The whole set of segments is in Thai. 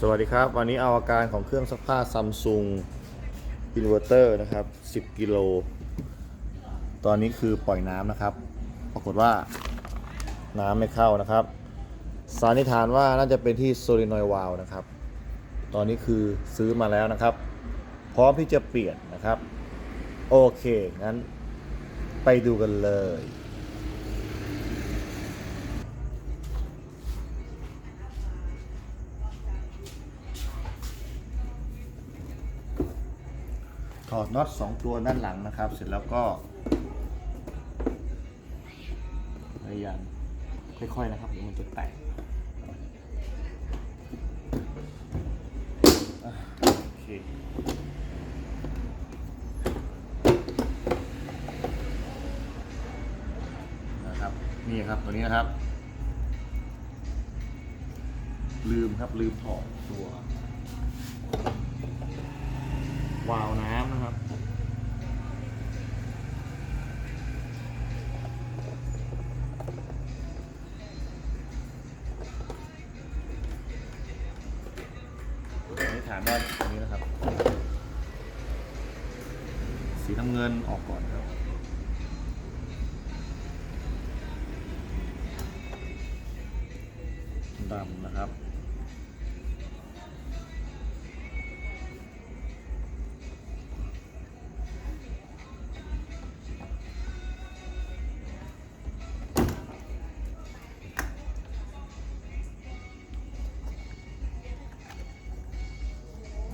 สวัสดีครับ วันนี้เอาอาการของเครื่องซักผ้าซัมซุงอินเวอร์เตอร์นะครับ 10 กิโล ตอนนี้คือปล่อยน้ำนะครับ ปรากฏว่าน้ำไม่เข้านะครับสันนิฐานว่าน่าจะเป็นที่โซลินอยวาลนะครับ ตอนนี้คือซื้อมาแล้วนะครับ พร้อมที่จะเปลี่ยนนะครับ โอเค งั้นไปดูกันเลย ถอดน็อตสองตัวด้านหลังนะครับ เสร็จแล้วก็พยายามค่อยๆนะครับเดี๋ยวมันจะแตกโอเคนะครับนี่ครับตัวนี้นะครับ ลืมครับลืมถอดตัว วาล์วน้ำนะครับนนี้ฐานด้านตรงนี้นะครับ สีน้ำเงินออกก่อนครับดำนะครับ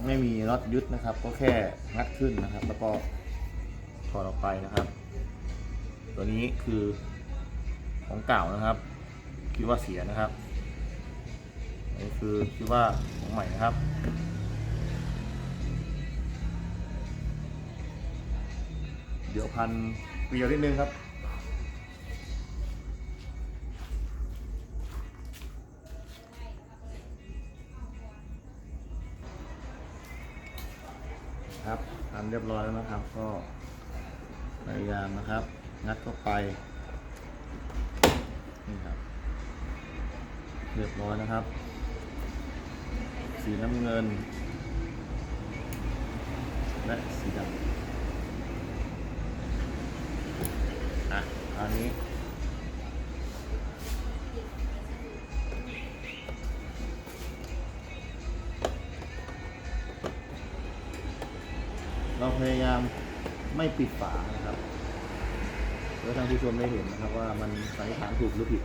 ไม่มีน็อตยึดนะครับ ก็แค่งัดขึ้นนะครับ แล้วก็ถอดออกไปนะครับ ตัวนี้คือของเก่านะครับ คิดว่าเสียนะครับอันนี้คือคิดว่าของใหม่นะครับเดี๋ยวพันเกลียวนิดนึงครับ ครับทำเรียบร้อยแล้วนะครับ ก็พยายามนะครับ งัดเข้าไปนี่ครับ เรียบร้อยนะครับ สีน้ำเงิน และสีดำอะอันนี้ เราพยายามไม่ปิดฝานะครับเพื่อทางผู้ชมได้เห็นนะครับว่ามันสันนิษฐานถูกหรือผิด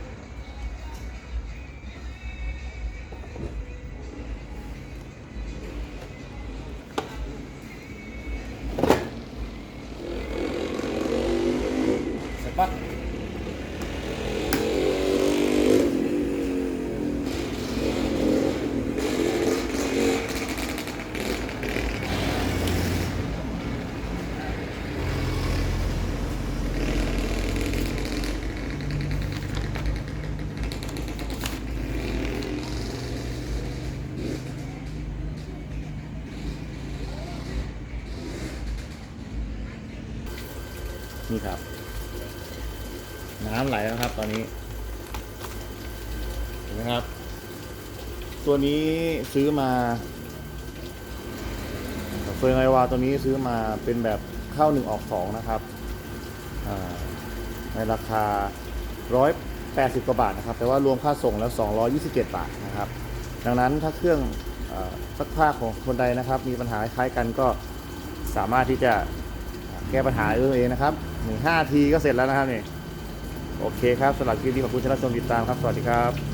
นี่ครับ น้ำไหลแล้วครับ ตอนนี้เห็นไหมครับ ตัวนี้ซื้อมาเฟอร์ไงวาตัวนี้ซื้อมาเป็นแบบเข้าหนึ่งออกสองนะครับในราคา180กว่าบาทนะครับ แต่ว่ารวมค่าส่งแล้ว227บาทนะครับ ดังนั้นถ้าเครื่องเออซักผ้าของคนใดนะครับ มีปัญหาคล้ายกันก็สามารถที่จะแก้ปัญหาด้วยตัวเองนะครับ นึ่งห้าทีก็เสร็จแล้วนะครับนี่ โอเคครับสำหรับคลิปนี้ขอบคุณที่รับชมติดตามครับ สวัสดีครับ